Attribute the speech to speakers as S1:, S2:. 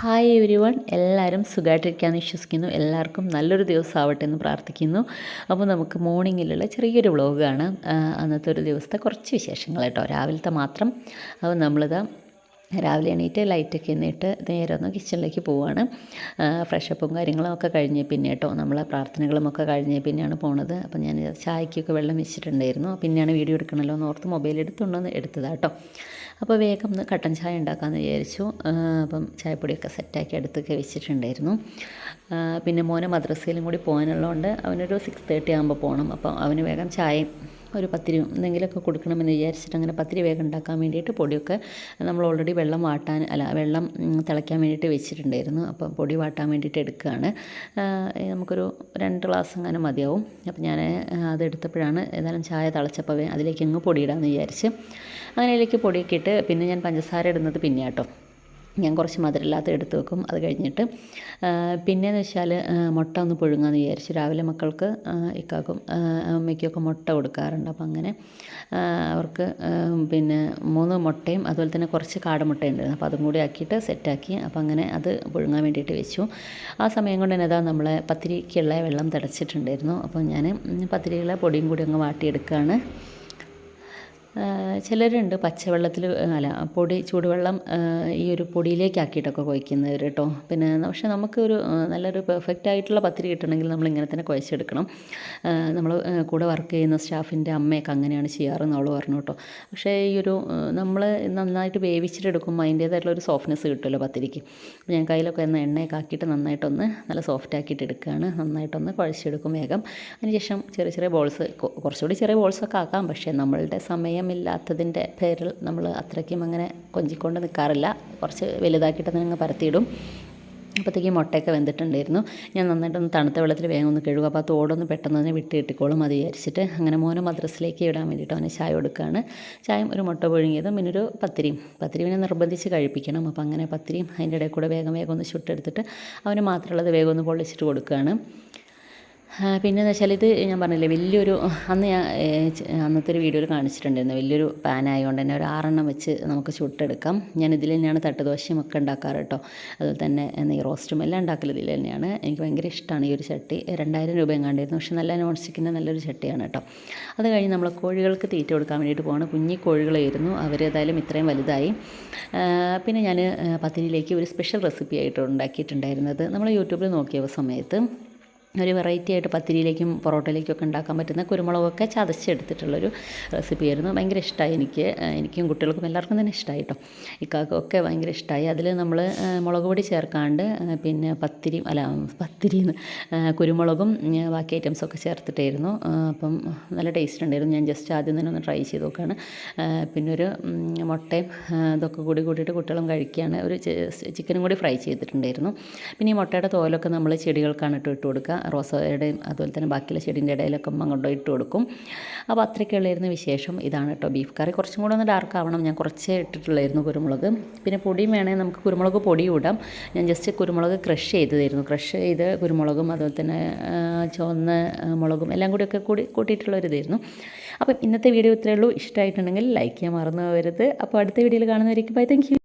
S1: Hi every one എല്ലാവരും സുഖമായിട്ടിരിക്കാമെന്ന് വിശ്വസിക്കുന്നു. എല്ലാവർക്കും നല്ലൊരു ദിവസം ആവട്ടെ എന്ന് പ്രാർത്ഥിക്കുന്നു. അപ്പോൾ നമുക്ക് മോർണിംഗിലുള്ള ചെറിയൊരു വ്ളോഗാണ് അന്നത്തെ ഒരു ദിവസത്തെ കുറച്ച് വിശേഷങ്ങൾ കേട്ടോ രാവിലത്തെ മാത്രം. അപ്പോൾ നമ്മളിതാ രാവിലെ എണീറ്റ് ലൈറ്റൊക്കെ എന്നിട്ട് നേരെ ഒന്ന് കിച്ചണിലേക്ക് പോവുകയാണ് ഫ്രഷപ്പും കാര്യങ്ങളും ഒക്കെ കഴിഞ്ഞ് പിന്നെ കേട്ടോ നമ്മളെ പ്രാർത്ഥനകളും ഒക്കെ കഴിഞ്ഞ് പിന്നെയാണ് പോണത്. അപ്പം ഞാൻ ചായക്കൊക്കെ വെള്ളം വെച്ചിട്ടുണ്ടായിരുന്നു. പിന്നെയാണ് വീഡിയോ എടുക്കണമല്ലോ എന്ന് ഓർത്ത് മൊബൈൽ എടുത്തുകൊണ്ടൊന്ന് എടുത്തതാണ് കേട്ടോ അപ്പോൾ വേഗം ഒന്ന് കട്ടൻ ചായ ഉണ്ടാക്കാമെന്ന് വിചാരിച്ചു. അപ്പം ചായപ്പൊടിയൊക്കെ സെറ്റാക്കി അടുത്തൊക്കെ വെച്ചിട്ടുണ്ടായിരുന്നു. പിന്നെ മോനെ മദ്രസയിലും കൂടി പോകാനുള്ളതുകൊണ്ട് അവനൊരു സിക്സ് തേർട്ടി ആകുമ്പോൾ പോകണം അപ്പം അവന് വേഗം ചായയും ഒരു പത്തിരി എന്തെങ്കിലുമൊക്കെ കൊടുക്കണമെന്ന് വിചാരിച്ചിട്ട് അങ്ങനെ പത്തിരി വേഗം ഉണ്ടാക്കാൻ വേണ്ടിയിട്ട് പൊടിയൊക്കെ നമ്മൾ ഓൾറെഡി വെള്ളം വാട്ടാൻ അല്ല വെള്ളം തിളയ്ക്കാൻ വേണ്ടിയിട്ട് വെച്ചിട്ടുണ്ടായിരുന്നു. അപ്പം പൊടി വാട്ടാൻ വേണ്ടിയിട്ട് എടുക്കുകയാണ്. നമുക്കൊരു രണ്ട് ഗ്ലാസ് അങ്ങനെ മതിയാവും. അപ്പം ഞാൻ അതെടുത്തപ്പോഴാണ് ഏതായാലും ചായ തിളച്ചപ്പോൾ അതിലേക്ക് അങ്ങ് പൊടിയിടാമെന്ന് വിചാരിച്ച് അങ്ങനെ അതിലേക്ക് പൊടിയൊക്കെ ഇട്ട് പിന്നെ ഞാൻ പഞ്ചസാര ഇടുന്നത് പിന്നെ കേട്ടോ ഞാൻ കുറച്ച് മധുരമില്ലാത്ത എടുത്ത് വെക്കും അത് കഴിഞ്ഞിട്ട് പിന്നെയെന്ന് വെച്ചാൽ മുട്ട ഒന്ന് പുഴുങ്ങാന്ന് വിചാരിച്ചു രാവിലെ മക്കൾക്ക് ഇക്കാക്കും അമ്മയ്ക്കൊക്കെ മുട്ട കൊടുക്കാറുണ്ട്. അപ്പം അങ്ങനെ അവർക്ക് പിന്നെ മൂന്ന് മുട്ടയും അതുപോലെ തന്നെ കുറച്ച് കാടമുട്ട ഉണ്ടായിരുന്നു. അപ്പോൾ അതും കൂടി ആക്കിയിട്ട് സെറ്റാക്കി അപ്പോൾ അങ്ങനെ അത് പുഴുങ്ങാൻ വേണ്ടിയിട്ട് വെച്ചു. ആ സമയം കൊണ്ട് തന്നെ അതാ നമ്മളെ പത്തിരിക്കുള്ള വെള്ളം തിളച്ചിട്ടുണ്ടായിരുന്നു. അപ്പോൾ ഞാൻ പത്തിരികളെ പൊടിയും കൂടി അങ്ങ് വാട്ടിയെടുക്കുകയാണ് ചിലരുണ്ട് പച്ചവെള്ളത്തിൽ അല്ല പൊടി ചൂടുവെള്ളം ഈ ഒരു പൊടിയിലേക്ക് ആക്കിയിട്ടൊക്കെ കുഴക്കുന്നവർ കേട്ടോ പിന്നെ പക്ഷെ നമുക്കൊരു നല്ലൊരു പെർഫെക്റ്റ് ആയിട്ടുള്ള പത്തിരി കിട്ടണമെങ്കിൽ നമ്മൾ ഇങ്ങനെ തന്നെ കുഴച്ചെടുക്കണം. നമ്മൾ കൂടെ വർക്ക് ചെയ്യുന്ന സ്റ്റാഫിന്റെ അമ്മയൊക്കെ അങ്ങനെയാണ് ചെയ്യാറെന്ന് അവൾ പറഞ്ഞു കേട്ടോ പക്ഷേ ഈ ഒരു നമ്മൾ നന്നായിട്ട് വേവിച്ചിട്ടെടുക്കുമ്പോൾ അതിന്റേതായിട്ടുള്ള ഒരു സോഫ്റ്റ്നെസ് കിട്ടുമല്ലോ പത്തിരിക്ക്. ഞാൻ കയ്യിലൊക്കെ ഒന്ന് എണ്ണയൊക്കെ ആക്കിയിട്ട് നന്നായിട്ടൊന്ന് നല്ല സോഫ്റ്റ് ആക്കിയിട്ട് എടുക്കുകയാണ് നന്നായിട്ടൊന്ന് കുഴച്ചെടുക്കും വേഗം. അതിനുശേഷം ചെറിയ ചെറിയ ബോൾസ് കുറച്ചുകൂടി ചെറിയ ബോൾസൊക്കെ ആക്കാം. പക്ഷേ നമ്മളുടെ സമയം സമയമില്ലാത്തതിന്റെ പേരിൽ നമ്മൾ അത്രയ്ക്കും അങ്ങനെ കൊഞ്ചിക്കൊണ്ട് നിൽക്കാറില്ല. കുറച്ച് വലുതാക്കിയിട്ട് അങ്ങ് പരത്തിയിടും. അപ്പോഴത്തേക്കും മുട്ടയൊക്കെ വെന്തിട്ടുണ്ടായിരുന്നു. ഞാൻ നന്നായിട്ടൊന്ന് തണുത്ത വെള്ളത്തിൽ വേഗം ഒന്ന് കഴുകുക അപ്പോൾ ആ തോടൊന്ന് പെട്ടെന്ന് തന്നെ വിട്ട് കിട്ടിക്കോളും അത് വിചാരിച്ചിട്ട്. അങ്ങനെ മോനെ മദ്രസിലേക്ക് ഇടാൻ വേണ്ടിയിട്ട് അവന് ചായ കൊടുക്കുകയാണ്. ചായം ഒരു മുട്ട പുഴുങ്ങിയതും പിന്നെ ഒരു പത്തിരിയും. പത്തിരി പിന്നെ നിർബന്ധിച്ച് കഴിപ്പിക്കണം. അപ്പോൾ അങ്ങനെ പത്തിരിയും അതിന്റെ ഇടയിൽ കൂടെ വേഗം വേഗം ഒന്ന് ചുട്ടെടുത്തിട്ട് അവന് മാത്രമുള്ളത് വേഗം ഒന്ന് പൊള്ളിച്ചിട്ട് കൊടുക്കുകയാണ്. പിന്നെയെന്ന് വെച്ചാൽ ഇത് ഞാൻ പറഞ്ഞില്ലേ വലിയൊരു അന്ന് ഞാൻ അന്നത്തെ ഒരു വീഡിയോയിൽ കാണിച്ചിട്ടുണ്ടായിരുന്നു വലിയൊരു പാൻ ആയതുകൊണ്ട് തന്നെ ഒരു ആറെണ്ണം വെച്ച് നമുക്ക് ചുട്ടെടുക്കാം. ഞാൻ ഇതിൽ തന്നെയാണ് തട്ടുദോശയും ഒക്കെ ഉണ്ടാക്കാറ് കേട്ടോ അതുപോലെ തന്നെ നെയ് റോസ്റ്റും എല്ലാം ഉണ്ടാക്കൽ ഇതിൽ തന്നെയാണ്. എനിക്ക് ഭയങ്കര ഇഷ്ടമാണ് ഈ ഒരു ചട്ടി. രണ്ടായിരം രൂപ എങ്ങാണ്ടായിരുന്നു പക്ഷെ നല്ല നോൺ സ്റ്റിക്കിന്റെ നല്ലൊരു ചട്ടിയാണ് കേട്ടോ അത് കഴിഞ്ഞ് നമ്മൾ കോഴികൾക്ക് തീറ്റ കൊടുക്കാൻ വേണ്ടിയിട്ട് പോകണം കുഞ്ഞി കോഴികളായിരുന്നു അവർ ഏതായാലും ഇത്രയും വലുതായി. പിന്നെ ഞാൻ പത്തിരിയിലേക്ക് ഒരു സ്പെഷ്യൽ റെസിപ്പി ആയിട്ട് ഉണ്ടാക്കിയിട്ടുണ്ടായിരുന്നത് നമ്മൾ യൂട്യൂബിൽ നോക്കിയ സമയത്ത് ഒരു വെറൈറ്റി ആയിട്ട് പത്തിരിയിലേക്കും പൊറോട്ടയിലേക്കും ഒക്കെ ഉണ്ടാക്കാൻ പറ്റുന്ന കുരുമുളകൊക്കെ ചതച്ചെടുത്തിട്ടുള്ളൊരു റെസിപ്പി ആയിരുന്നു. ഭയങ്കര ഇഷ്ടമായി എനിക്ക്. എനിക്കും കുട്ടികൾക്കും എല്ലാവർക്കും തന്നെ ഇഷ്ടമായി കേട്ടോ ഇക്കാക്കൊക്കെ ഭയങ്കര ഇഷ്ടമായി അതിൽ നമ്മൾ മുളക് പൊടി ചേർക്കാണ്ട് പിന്നെ പത്തിരി അല്ല പത്തിരിന്ന് കുരുമുളകും ബാക്കി ഐറ്റംസൊക്കെ ചേർത്തിട്ടായിരുന്നു. അപ്പം നല്ല ടേസ്റ്റ് ഉണ്ടായിരുന്നു. ഞാൻ ജസ്റ്റ് ആദ്യം തന്നെ ഒന്ന് ട്രൈ ചെയ്ത് നോക്കുകയാണ് പിന്നെ ഒരു മുട്ടയും ഇതൊക്കെ കൂടി കൂട്ടിയിട്ട് കുട്ടികളും കഴിക്കുകയാണ് ഒരു ചിക്കനും കൂടി ഫ്രൈ ചെയ്തിട്ടുണ്ടായിരുന്നു. പിന്നെ ഈ മുട്ടയുടെ തോലൊക്കെ നമ്മൾ ചെടികൾക്കാണ് ഇട്ട് ഇട്ട് കൊടുക്കുക. റോസയുടെയും അതുപോലെ തന്നെ ബാക്കിയുള്ള ചെടീന്റെ ഇടയിലൊക്കെ അങ്ങോട്ട് ഇട്ട് കൊടുക്കും. അപ്പോൾ അത്രയ്ക്കുള്ളായിരുന്നു വിശേഷം. ഇതാണ് കേട്ടോ ബീഫ് കറി. കുറച്ചും കൂടെ ഒന്ന് ഡാർക്ക് ആവണം. ഞാൻ കുറച്ച് ഇട്ടിട്ടുള്ളായിരുന്നു കുരുമുളക്. പിന്നെ പൊടിയും വേണമെങ്കിൽ നമുക്ക് കുരുമുളക് പൊടി ഇടാം. ഞാൻ ജസ്റ്റ് കുരുമുളക് ക്രഷ് ചെയ്തതായിരുന്നു. ക്രഷ് ചെയ്ത് കുരുമുളകും അതുപോലെ തന്നെ ചുവന്ന മുളകും എല്ലാം കൂടിയൊക്കെ കൂടി കൂട്ടിയിട്ടുള്ള ഒരു ഇതായിരുന്നു. അപ്പം ഇന്നത്തെ വീഡിയോ ഇത്രയേ ഉള്ളൂ. ഇഷ്ടമായിട്ടുണ്ടെങ്കിൽ ലൈക്ക് ചെയ്യാൻ മറന്നു പോകരുത്. അപ്പോൾ അടുത്ത വീഡിയോയിൽ കാണുന്നവരേക്ക് ബൈ താങ്ക്